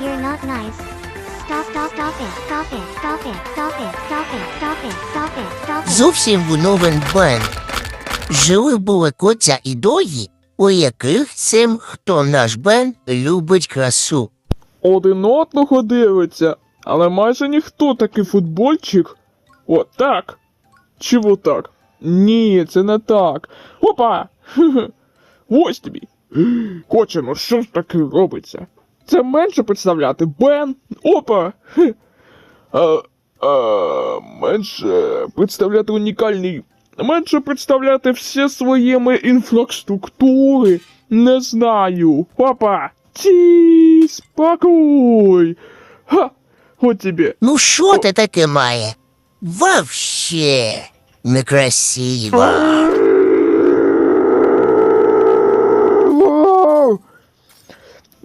You're not nice. Stop, stop, stop it, stop it, stop it, stop it, stop it, stop it, stop it, stop it. Зовсім воновен бен. Жили були котя і догі, у яких цим, хто наш бен, любить красу. Один одного дивиться, але майже ніхто такий футбольчик. О, так. Чи отак? Ні, це не так. Опа! Ось тобі. Коче, ну що ж таке робиться? Це менше представляти, Бен. Опа! А, а, менше представляти унікальний. Менше представляти все своїми інфраструктури. Не знаю. Опа! Ті, спокой! Ха! От тебе. Ну що ти таке має? Вообще некрасиво.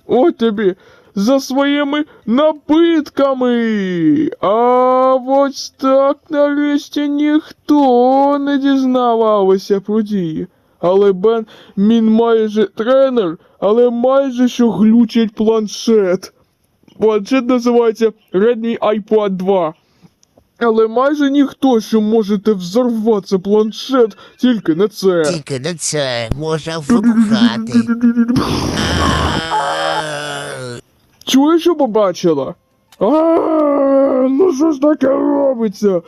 От тобі за своїми напитками. А ось так нарешті ніхто не дізнавався про дії. Але Бен, він майже тренер, але майже що глючить планшет. Планшет називається Redmi iPad 2. Але майже ніхто, що можете взорватися планшет, тільки не це. Тільки на це можна вибухати. Чуєш, що побачила? А, ну що ж таке робиться?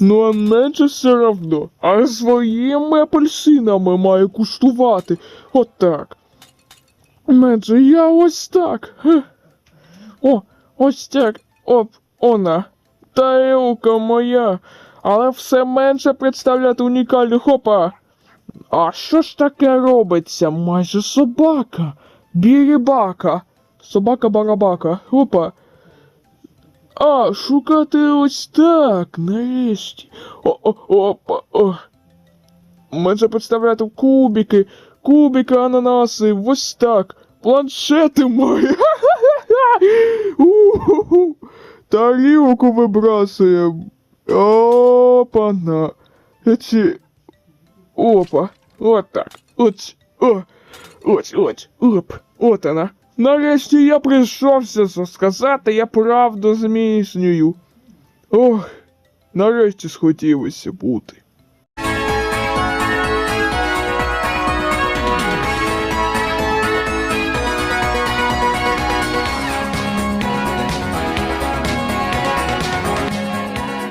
Ну, а менше все равно. А своїми апельсинами маю куштувати. От так. Менше я ось так. О, ось так. Оп, она. Тарілка моя. Але все менше представляти унікальних опа. А що ж таке робиться? Майже собака. Бірібака. Собака-барабака. Опа. А, шукати ось так, нарешті. О-о, опа, о. Менше представляти кубики, кубики, ананаси, ось так. Планшети мої. У-ху-ху. Тарілку вибрасуємо. Опа-на. Ці... Опа, от так. Ось, о, ось, ось, оп, от вона. Нарешті я прийшовся сказати, я правду зміснюю. Ох, нарешті схотілося бути.